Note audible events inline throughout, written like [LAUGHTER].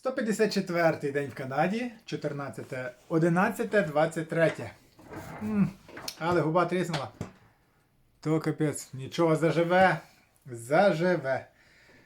154 день в Канаді, 14, 11, 23. М, але губа тріснула. То капець, нічого заживе. Заживе.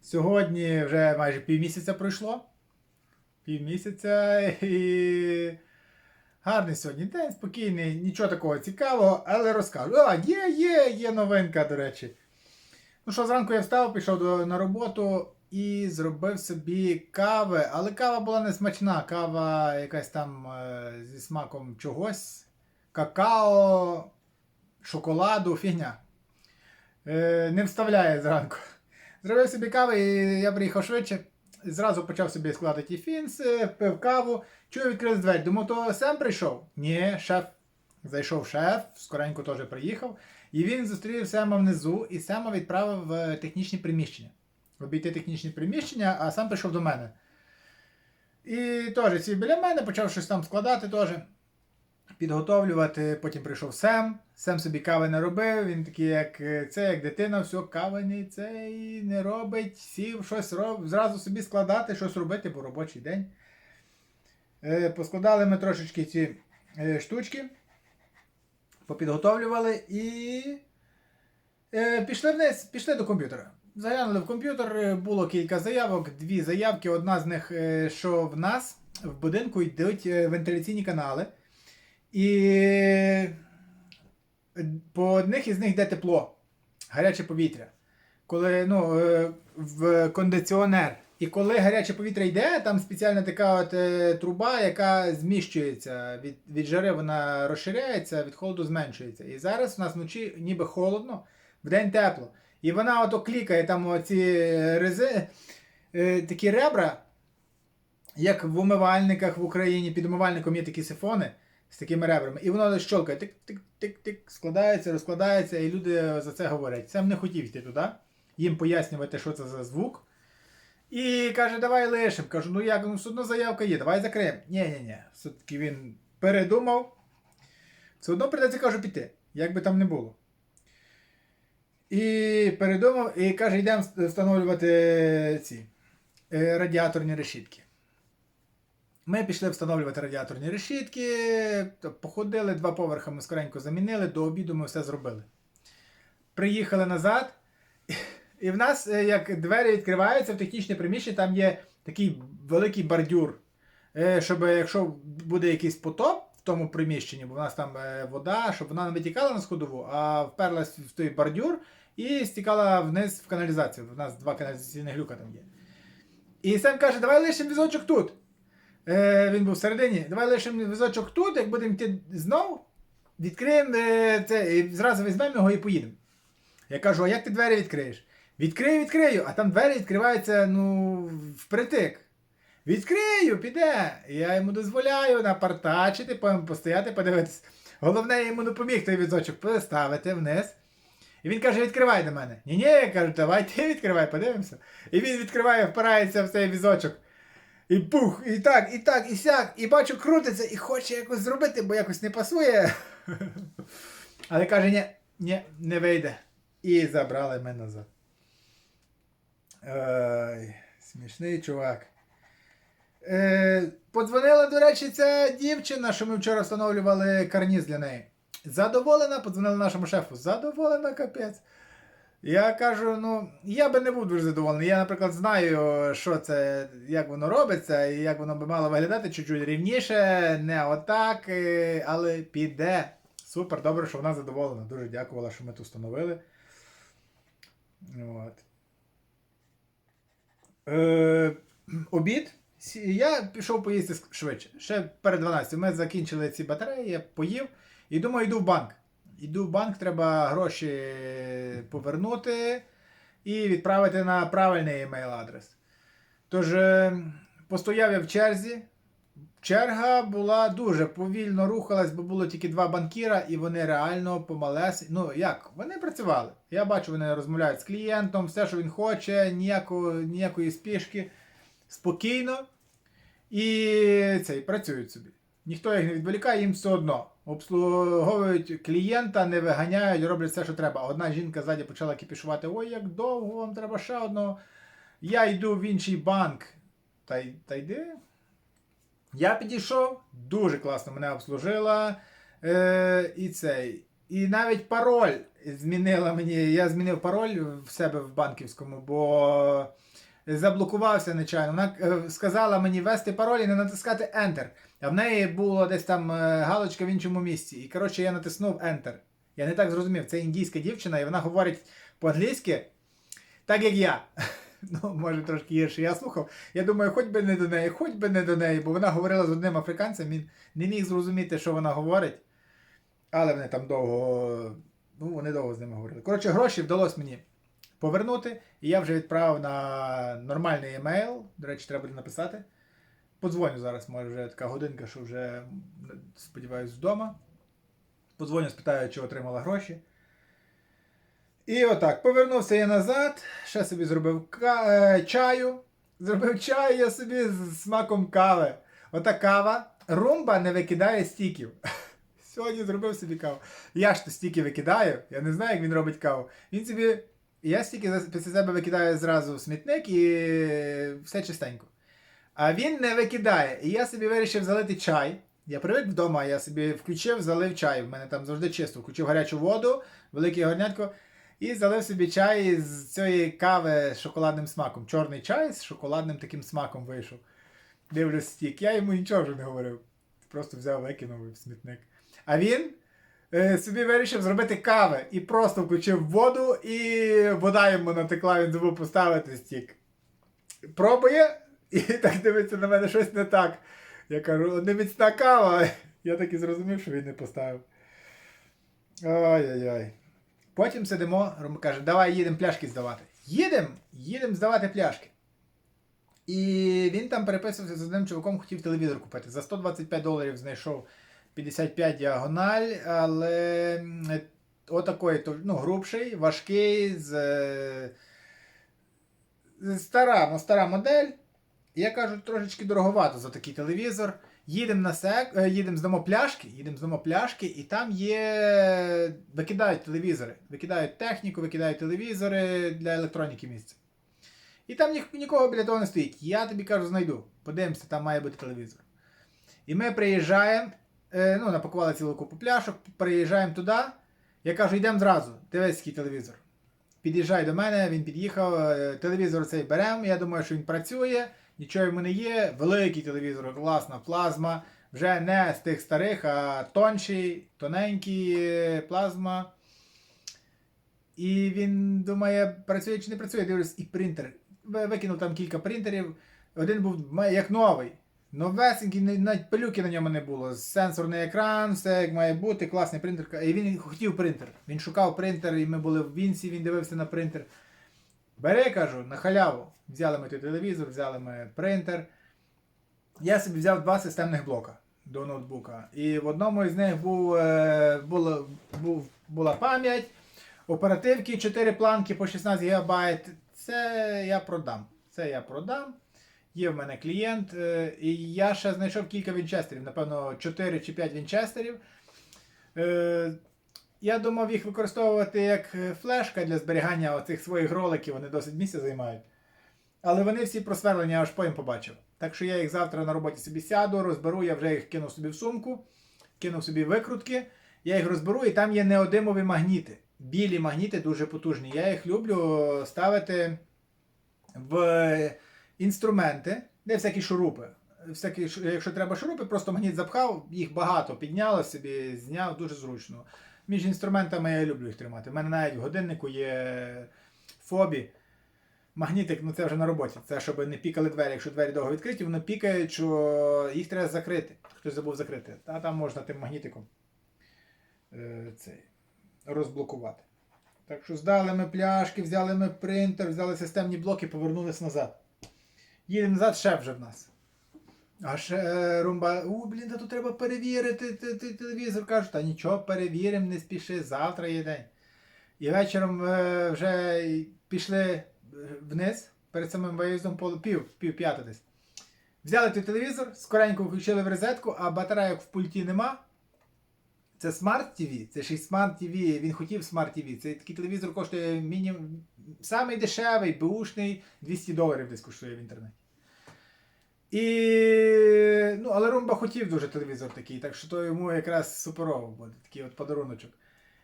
Сьогодні вже майже півмісяця пройшло. Півмісяця і. Гарний сьогодні день, спокійний, нічого такого цікавого, але розкажу. А, є, є, є новинка, до речі. Ну що, зранку я встав, пішов до, на роботу і зробив собі кави. Але кава була не смачна. Кава якась там е, зі смаком чогось. Какао, шоколаду, фігня. Е, не вставляє зранку. Зробив собі кави, і я приїхав швидше. Зразу почав собі складати ті фінси, пив каву, чую, відкрив двері. Думав, то Сем прийшов? Ні, шеф. Зайшов шеф, скоренько теж приїхав. І він зустрів Сема внизу, і Сема відправив в технічні приміщення. Обійти технічні приміщення, а сам прийшов до мене. І теж сів біля мене, почав щось там складати теж. Підготовлювати, потім прийшов Сем. Сем собі кави не робив. Він такий, як е, це, як дитина, все, кави не цей не робить, сів щось роб, зразу собі складати, щось робити по робочий день. Е, поскладали ми трошечки ці е, штучки, попідготовлювали і пішли вниз, пішли до комп'ютера. Заглянули в комп'ютер, е, було кілька заявок, дві заявки. Одна з них, е, що в нас в будинку йдуть е, вентиляційні канали. І по одних із них йде тепло, гаряче повітря. Коли ну, в кондиціонер. І коли гаряче повітря йде, там спеціальна така от труба, яка зміщується. Від, від жари вона розширяється, від холоду зменшується. І зараз у нас вночі ніби холодно, вдень тепло. І вона ото клікає там оці рези, е, такі ребра, як в умивальниках в Україні, під умивальником є такі сифони з такими ребрами. І воно щолкає, тик-тик-тик-тик, складається, розкладається, і люди за це говорять. Сам не хотів йти туди, їм пояснювати, що це за звук. І каже, давай лишим. Кажу, ну як, ну все одно заявка є, давай закриємо. Ні-ні-ні. Все-таки він передумав. Все одно прийдеться, кажу, піти, як би там не було. І передумав, і каже, йдемо встановлювати ці е, радіаторні решітки. Ми пішли встановлювати радіаторні решітки, походили два поверхи, ми скоренько замінили, до обіду ми все зробили. Приїхали назад, [LAUGHS] і в нас, е, як двері відкриваються в технічне приміщення, там є такий великий бордюр. Е, Щоб якщо буде якийсь потоп в тому приміщенні, бо в нас там вода, щоб вона не витікала на сходову, а вперлась в той бордюр і стікала вниз в каналізацію. У нас два каналізаційних люка там є. І Сем каже, давай лишимо візочок тут. Е, він був всередині. Давай лишимо візочок тут, як будемо йти знову, відкриємо е, це, і зразу візьмемо його і поїдемо. Я кажу, а як ти двері відкриєш? Відкрию, відкрию, а там двері відкриваються ну, впритик. Відкрию, піде. Я йому дозволяю напартачити, постояти, подивитися. Головне, я йому допоміг той візочок поставити вниз. Він каже, відкривай до мене. Ні-ні, я кажу, давай ти відкривай, подивимося. І він відкриває, впирається в цей візочок. І пух, і так, і так, і сяк, і бачу, крутиться, і хоче якось зробити, бо якось не пасує. [LAUGHS] Але каже, ні, ні, не вийде. І забрали мене назад. Ой, смішний чувак. Е, подзвонила, до речі, ця дівчина, що ми вчора встановлювали карніз для неї. Задоволена, подзвонила нашому шефу. Задоволена, капець. Я кажу, ну, я би не був дуже задоволений. Я, наприклад, знаю, що це, як воно робиться, і як воно би мало виглядати чуть-чуть рівніше, не отак, е, але піде. Супер, добре, що вона задоволена. Дуже дякувала, що ми тут встановили. От. Е, обід. Я пішов поїсти швидше. Ще перед 12. Ми закінчили ці батареї, я поїв. І думаю, йду в банк. Йду в банк, треба гроші повернути і відправити на правильний емейл адрес. Тож, е, постояв я в черзі. Черга була дуже повільно рухалась, бо було тільки два банкіра, і вони реально помалес. Ну як, вони працювали. Я бачу, вони розмовляють з клієнтом, все, що він хоче, ніякої, ніякої спішки, спокійно. І цей, працюють собі. Ніхто їх не відволікає, їм все одно. Обслуговують клієнта, не виганяють, роблять все, що треба. Одна жінка ззаді почала кипішувати: ой, як довго вам треба ще одного. Я йду в інший банк. та, та йди. Я підійшов, дуже класно мене обслужила. Е, і цей. І навіть пароль змінила мені. Я змінив пароль в себе в банківському, бо заблокувався нечайно. Вона е, сказала мені ввести пароль і не натискати Enter. А в неї було десь там е, галочка в іншому місці. І коротше я натиснув Enter. Я не так зрозумів, це індійська дівчина, і вона говорить по-англійськи, так як я. [LAUGHS] Ну, може, трошки гірше. Я слухав. Я думаю, хоч би не до неї, хоч би не до неї, бо вона говорила з одним африканцем, він не міг зрозуміти, що вона говорить. Але вони там довго. Ну, вони довго з ними говорили. Коротше, гроші вдалося мені повернути, і я вже відправив на нормальний емейл. До речі, треба буде написати. Подзвоню зараз, може вже така годинка, що вже, сподіваюсь, вдома. Подзвоню, спитаю, чи отримала гроші. І отак, повернувся я назад, ще собі зробив ка- е, чаю. Зробив чай я собі з смаком кави. Ота кава. Румба не викидає стіків. [LAUGHS] Сьогодні зробив собі каву. Я ж то стіки викидаю, я не знаю, як він робить каву. Він собі. Я стільки після себе викидаю зразу в смітник і все чистенько. А він не викидає. І я собі вирішив залити чай. Я привик вдома, я собі включив, залив чай. В мене там завжди чисто. Включив гарячу воду, велике горнятко. І залив собі чай з цієї кави з шоколадним смаком. Чорний чай з шоколадним таким смаком вийшов. Дивлюсь стік. Я йому нічого вже не говорив. Просто взяв, викинув в смітник. А він е, собі вирішив зробити кави і просто включив воду, і вода йому натекла, він забув поставити стік. Пробує і так дивиться на мене щось не так. Я кажу, не міцна кава. Я так і зрозумів, що він не поставив. Ой-ой-ой. Потім сидимо, Рома каже, давай їдемо пляшки здавати. Їдемо, їдемо здавати пляшки. І він там переписувався з одним чуваком, хотів телевізор купити. За 125 доларів знайшов 55 діагональ, але м, отакий, ну, грубший, важкий, е, з- стара, ну, стара модель. Я кажу, трошечки дороговато за такий телевізор. Їдемо на сек, е, їдемо здамо пляшки, їдемо здамо пляшки, і там є. Викидають телевізори. Викидають техніку, викидають телевізори для електроніки місця. І там ні, нікого біля того не стоїть. Я тобі кажу, знайду. Подивимося, там має бути телевізор. І ми приїжджаємо, е, ну, напакували цілу купу пляшок, приїжджаємо туди. Я кажу, йдемо зразу, дивись, який телевізор. Під'їжджай до мене, він під'їхав, е, телевізор цей беремо. Я думаю, що він працює, нічого йому не є. Великий телевізор, класна плазма. Вже не з тих старих, а тонший, тоненький е, плазма. І він думає, працює чи не працює, дивлюсь, і принтер. Викинув там кілька принтерів. Один був як новий. Новесенький, навіть пилюки на ньому не було. Сенсорний екран, все як має бути, класний принтер. І він хотів принтер. Він шукав принтер, і ми були в Вінсі, він дивився на принтер. Бери, кажу, на халяву. Взяли ми той телевізор, взяли ми принтер. Я собі взяв два системних блока до ноутбука. І в одному із них був, е, був, була пам'ять, оперативки, 4 планки по 16 ГБ. Це я продам. Це я продам. Є в мене клієнт, е, і я ще знайшов кілька вінчестерів, напевно, 4 чи 5 вінчестерів. Е, Я думав їх використовувати як е, флешка для зберігання оцих своїх роликів, вони досить місця займають. Але вони всі просверлені, я аж потім побачив. Так що я їх завтра на роботі собі сяду, розберу, я вже їх кинув собі в сумку, кинув собі викрутки, я їх розберу, і там є неодимові магніти. Білі магніти дуже потужні. Я їх люблю ставити в інструменти, де всякі шурупи. Всякі, якщо треба шурупи, просто магніт запхав, їх багато підняло собі, зняв дуже зручно. Між інструментами я люблю їх тримати. У мене навіть в годиннику є фобі. Магнітик, ну це вже на роботі. Це щоб не пікали двері. Якщо двері довго відкриті, вони пікають, що їх треба закрити. Хтось забув закрити. А там можна тим магнітиком е, цей, розблокувати. Так що здали ми пляшки, взяли ми принтер, взяли системні блоки, повернулись назад. Їдемо назад, шеф вже в нас. А ще румба, у, блін, та тут треба перевірити те- те- телевізор. Кажуть, та нічого, перевіримо, не спіши, завтра є день. І вечором е, вже пішли е, вниз, перед самим виїздом пол, пів, пів п'ята десь. Взяли той телевізор, скоренько включили в розетку, а батарейок в пульті нема. Це Smart TV, це ще й Smart TV, він хотів Smart TV. Цей такий телевізор коштує мінімум. Самий дешевий, бушний, 200 доларів десь коштує в інтернеті. І, ну, але Румба хотів дуже телевізор такий, так що то йому якраз суперово буде, такий от подаруночок.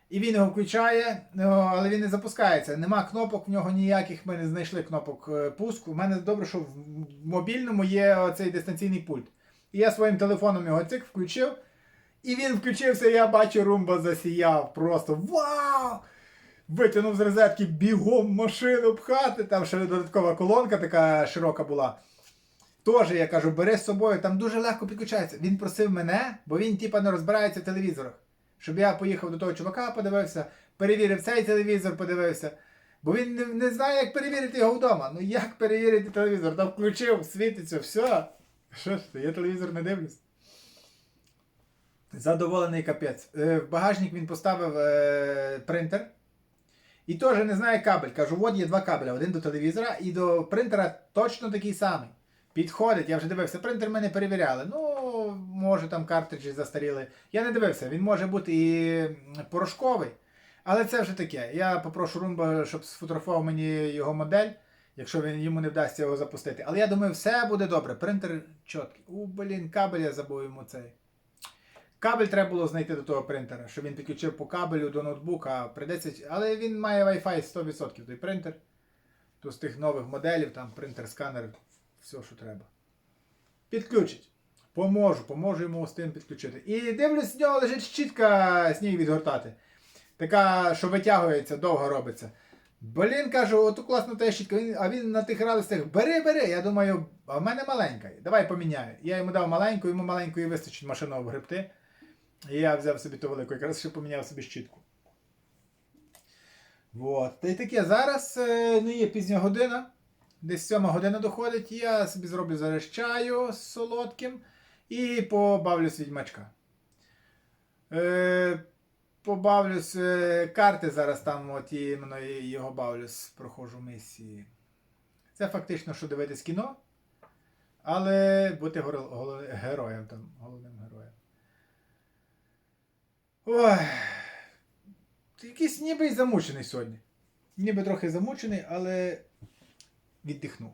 І він його включає, ну, але він не запускається. Нема кнопок в нього ніяких, ми не знайшли кнопок е, пуску. У мене добре, що в мобільному є цей дистанційний пульт. І я своїм телефоном його цик включив. І він включився, і я бачу, румба засіяв. Просто вау! Витягнув з розетки бігом машину пхати. Там ще додаткова колонка така широка була. Теж я кажу, бери з собою, там дуже легко підключається. Він просив мене, бо він типа не розбирається в телевізорах. Щоб я поїхав до того чувака, подивився, перевірив цей телевізор, подивився. Бо він не, не знає, як перевірити його вдома. Ну як перевірити телевізор? Там включив, світиться, все. Що ж ти, я телевізор не дивлюсь. Задоволений капець. Е, В багажник він поставив е, принтер. І теж не знає кабель. Кажу, от є два кабеля, один до телевізора і до принтера точно такий самий. Підходить, я вже дивився, принтер ми не перевіряли. Ну, може там картриджі застаріли. Я не дивився, він може бути і порошковий. Але це вже таке. Я попрошу Румба, щоб сфотографував мені його модель, якщо він йому не вдасться його запустити. Але я думаю, все буде добре. Принтер чіткий. У, блін, кабель я забув йому цей. Кабель треба було знайти до того принтера, щоб він підключив по кабелю до ноутбука. Придеться... Але він має Wi-Fi 100% той принтер. То з тих нових моделів, там принтер, сканер, все, що треба. Підключить. Поможу, поможу йому з тим підключити. І дивлюсь, з нього лежить щітка сніг відгортати. Така, що витягується, довго робиться. Блін, кажу, оту класна та щітка. А він на тих радостях бери, бери. Я думаю, а в мене маленька. Давай поміняю. Я йому дав маленьку, йому маленької вистачить машину обгребти. І я взяв собі ту велику, якраз ще поміняв собі щітку. Вот. Та й таке, зараз е, ну, є пізня година. Десь сьома година доходить, я собі зроблю зараз чаю з солодким і побавлюсь відьмачка. Е, побавлюсь е, карти зараз там, от іменно його бавлюсь, проходжу місії. Це фактично, що дивитись кіно, але бути героєм там, головним героєм. Ой. Якийсь ніби й замучений сьогодні. Ніби трохи замучений, але віддихнув.